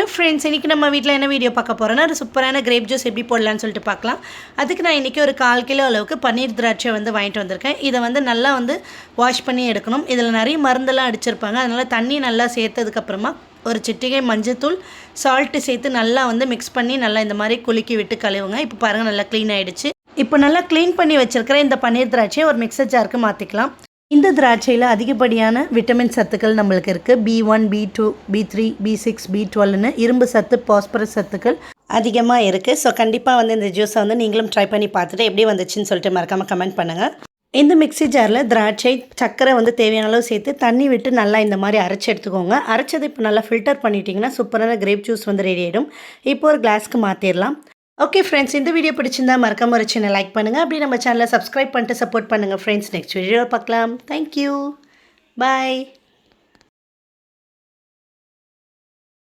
Hello friends இன்றைக்கி நம்ம வீட்டில் என்ன வீடியோ பார்க்க போகிறோன்னா ஒரு சூப்பரான கிரேப் ஜூஸ் எப்படி போடலான்னு சொல்லிட்டு பார்க்கலாம். அதுக்கு நான் இன்றைக்கி ஒரு கால் கிலோ அளவுக்கு பன்னீர் திராட்சை வந்து வாங்கிட்டு வந்திருக்கேன். இதை வந்து நல்லா வந்து வாஷ் பண்ணி எடுக்கணும். இதில் நிறைய மருந்தெல்லாம் அடிச்சிருப்பாங்க. அதனால் தண்ணி நல்லா சேர்த்ததுக்கப்புறமா ஒரு சிட்டிகை மஞ்சத்தூள் சால்ட்டு சேர்த்து நல்லா வந்து மிக்ஸ் பண்ணி நல்லா இந்த மாதிரி குலுக்கி விட்டு கழுவுங்க. இப்போ பாருங்கள் நல்லா க்ளீன் ஆகிடுச்சு இப்போ நல்லா க்ளீன் பண்ணி வச்சுருக்கிற இந்த பன்னீர் திராட்சையை ஒரு மிக்சர் ஜாருக்கு மாற்றிக்கலாம் இந்த திராட்சையில் அதிகப்படியான விட்டமின் சத்துக்கள் நம்மளுக்கு இருக்குது B one B two B three B six B டுவெல்னு இரும்பு சத்து பாஸ்பரஸ் சத்துக்கள் அதிகமாக இருக்குது ஸோ கண்டிப்பாக வந்து இந்த ஜூஸை வந்து நீங்களும் ட்ரை பண்ணி பார்த்துட்டு எப்படி வந்துச்சுன்னு சொல்லிட்டு மறக்காமல் கமெண்ட் பண்ணுங்கள் இந்த மிக்ஸி ஜாரில் திராட்சை சர்க்கரை வந்து தேவையான அளவு சேர்த்து தண்ணி விட்டு நல்லா இந்த மாதிரி அரைச்சி எடுத்துக்கோங்க. அரைச்சதை இப்போ நல்லா ஃபில்டர் பண்ணிட்டீங்கன்னா சூப்பரான கிரேப் ஜூஸ் வந்து ரெடி ஆகிடும் இப்போ ஒரு கிளாஸ்க்கு மாற்றிடலாம் ஓகே ஃப்ரெண்ட்ஸ் இந்த வீடியோ பிடிச்சிருந்தா மறக்காம ஒரு சின்ன லைக் பண்ணுங்கள் அப்படி நம்ம சேனலை சப்ஸ்கிரைப் பண்ணிட்டு சப்போர்ட் பண்ணுங்கள் ஃப்ரெண்ட்ஸ் நெக்ஸ்ட் வீடியோ பார்க்கலாம். Thank you bye